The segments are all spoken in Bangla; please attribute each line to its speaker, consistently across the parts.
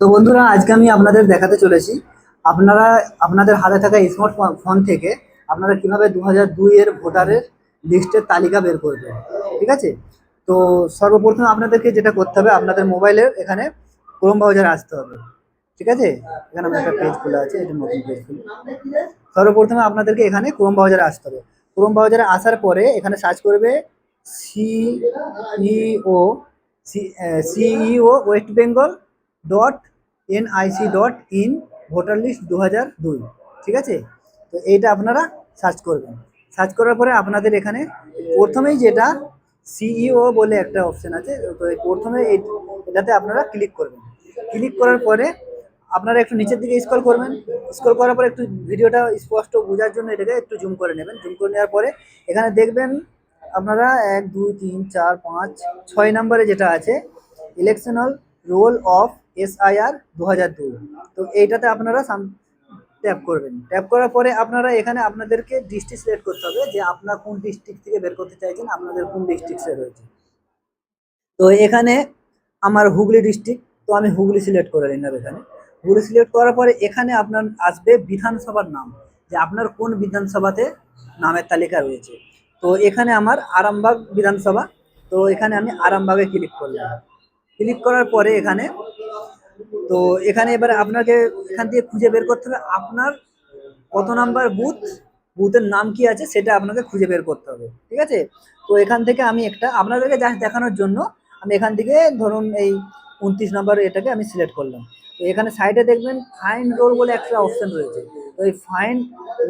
Speaker 1: তো বন্ধুরা, আজকে আমি আপনাদের দেখাতে চলেছি আপনারা, আপনাদের হাতে থাকা স্মার্ট ফোন থেকে আপনারা কীভাবে দু হাজার দুইয়ের ভোটারের লিস্টের তালিকা বের করবেন, ঠিক আছে? তো সর্বপ্রথম আপনাদেরকে যেটা করতে হবে, আপনাদের মোবাইলের এখানে ক্রোম ব্রাউজারে আসতে হবে, ঠিক আছে? এখানে আমার একটা পেজ খোলা আছে, এটা নতুন পেজ খুলে সর্বপ্রথমে আপনাদেরকে এখানে ক্রোম ব্রাউজারে আসতে হবে। ক্রোম ব্রাউজারে আসার পরে এখানে সার্চ করবে CEO CEO West Bengal dot NIC dot in voter list দু হাজার দুই, ঠিক আছে? তো এইটা আপনারা সার্চ করবেন। সার্চ করার পরে আপনাদের এখানে প্রথমেই যেটা সিইও বলে একটা অপশান আছে, তো প্রথমে এটাতে আপনারা ক্লিক করবেন। ক্লিক করার পরে আপনারা একটু নিচের দিকে স্ক্রল করবেন। স্ক্রল করার পরে একটু ভিডিওটা স্পষ্ট বোঝার জন্য এটাকে একটু জুম করে নেবেন। জুম করে নেওয়ার পরে এখানে দেখবেন আপনারা এক, দুই, তিন, চার, পাঁচ, ছয় নম্বরে যেটা আছে ইলেকশনাল রোল অফ এসআইআর দু হাজার দুই। তো এইটাতে আপনারা ট্যাপ করবেন। ট্যাপ করার পরে আপনারা এখানে আপনাদেরকে ডিস্ট্রিক্ট সিলেক্ট করতে হবে যে আপনার কোন ডিস্ট্রিক্ট থেকে বের করতে চাইছেন, আপনাদের কোন ডিস্ট্রিক্টসে রয়েছে। তো এখানে আমার হুগলি ডিস্ট্রিক্ট তো আমি হুগলি সিলেক্ট করে নিলাম এখানে। হুগলি সিলেক্ট করার পরে এখানে আপনার আসবে বিধানসভার নাম, যে আপনার কোন বিধানসভাতে নামের তালিকা রয়েছে। তো এখানে আমার আরামবাগ বিধানসভা, তো এখানে আমি আরামবাগে ক্লিক করলাম। ক্লিক করার পরে এখানে তো এখানে এবারে আপনাকে এখান থেকে খুঁজে বের করতে হবে। আপনার কত নাম্বার বুথ? বুথের নাম কি আছে সেটা আপনাকে খুঁজে বের করতে হবে, ঠিক আছে? তো এখান থেকে আমি একটা, আপনাদেরকে জাস্ট দেখানোর জন্য আমি এখান থেকে ধরুন এই উনত্রিশ নম্বর এটাকে আমি সিলেক্ট করলাম। তো এখানে সাইডে দেখবেন ফাইন রোল বলে একটা অপশন রয়েছে। তো এই ফাইন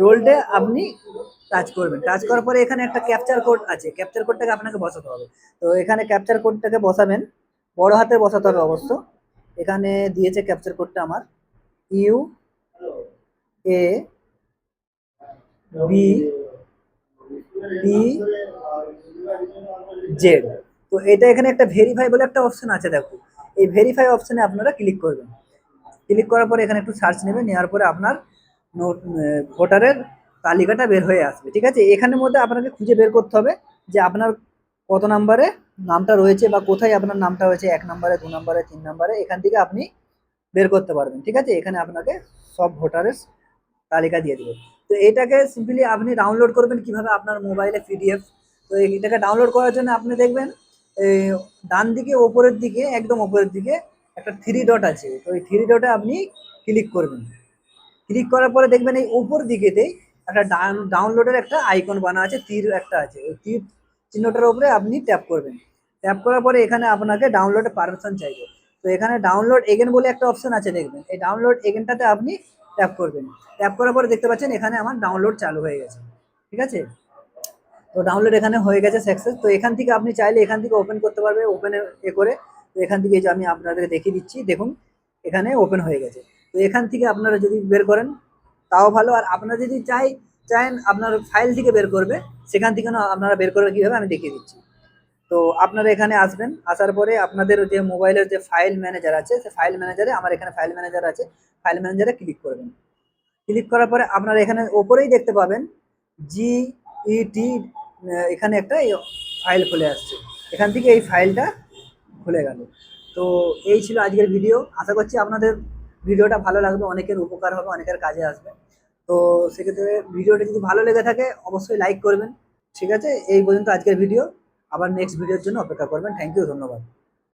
Speaker 1: রোলটা আপনি টাচ করবেন। টাচ করার পরে এখানে একটা ক্যাপচার কোড আছে। ক্যাপচার কোডটাকে আপনাকে বসাতে হবে। তো এখানে ক্যাপচার কোডটাকে বসাবেন। বড় হাতে বসাতে হবে অবশ্য। এখানে দিয়েছে ক্যাপচার কোডটা আমার। ইউ এ বি জেড তো এটা এখানে একটা ভেরিফাই বলে একটা অপশন আছে, দেখো। এই ভেরিফাই অপশনে আপনারা ক্লিক করবেন। ক্লিক করার পরে এখানে একটু সার্চ নেবেন, নেওয়ার পরে আপনার নোট ভোটারের তালিকাটা বের হয়ে আসবে, ঠিক আছে? এখানের মধ্যে আপনাকে খুঁজে বের করতে হবে যে আপনার কত নাম্বারে নামটা রয়েছে বা কোথায় আপনার নামটা রয়েছে, এক নম্বরে, দু নম্বরে, তিন নম্বরে, এখান থেকে আপনি বের করতে পারবেন, ঠিক আছে? এখানে আপনাকে সব ভোটারের তালিকা দিয়ে দেবে। তো এটাকে সিম্পলি আপনি ডাউনলোড করবেন কীভাবে? আপনার মোবাইলে পিডিএফ তো এটাকে ডাউনলোড করার জন্য আপনি দেখবেন ডান দিকে, ওপরের দিকে, একদম ওপরের দিকে একটা থ্রি ডট আছে। তো এই থ্রি ডটে আপনি ক্লিক করবেন। ক্লিক করার পরে দেখবেন এই ওপর দিকেতেই একটা ডাউনলোডের একটা আইকন বানা আছে, তীর একটা আছে। ওই তীর চিহ্নটার উপরে আপনি ট্যাপ করবেন। ট্যাপ করার পরে এখানে আপনাকে ডাউনলোডে পারমিশন চাইবে। তো এখানে ডাউনলোড এগেন বলে একটা অপশন আছে দেখবেন। এই ডাউনলোড এগেনটাতে আপনি ট্যাপ করবেন। ট্যাপ করার পরে দেখতে পাচ্ছেন এখানে আমার ডাউনলোড চালু হয়ে গেছে। ঠিক আছে? তো ডাউনলোড এখানে হয়ে গেছে সাকসেস তো এখান থেকে আপনি চাইলে এখান থেকে ওপেন করতে পারবে ওপেনে এ করে। তো এখান থেকে আমি আপনাদের দেখিয়ে দিচ্ছি, দেখুন, এখানে ওপেন হয়ে গেছে। তো এখান থেকে আপনারা যদি বের করেন, তাও ভালো। আর আপনারা যদি চাই চান আপনার ফাইল থেকে বের করবে, সেখান থেকে আপনারা বের করবে কীভাবে আমি দেখিয়ে দিচ্ছি। তো আপনারা এখানে আসবেন, আসার পরে আপনাদের যে মোবাইলের যে ফাইল ম্যানেজার আছে, সে ফাইল ম্যানেজারে আমার এখানে ফাইল ম্যানেজার আছে ফাইল ম্যানেজারে ক্লিক করবেন। ক্লিক করার পরে আপনারা এখানে ওপরেই দেখতে পাবেন জি ইটি এখানে একটা ফাইল খুলে আসছে। এখান থেকে এই ফাইলটা খুলে গেল। তো এই ছিল আজকের ভিডিও আশা করছি আপনাদের ভিডিওটা ভালো লাগবে, অনেকের উপকার হবে, অনেকের কাজে আসবে। তো সেক্ষেত্রে ভিডিওটা যদি ভালো লেগে থাকে, অবশ্যই লাইক করবেন। ঠিক আছে? এই পর্যন্ত আজকের ভিডিও আবার নেক্সট ভিডিওর জন্য অপেক্ষা করবেন। থ্যাংক ইউ ধন্যবাদ।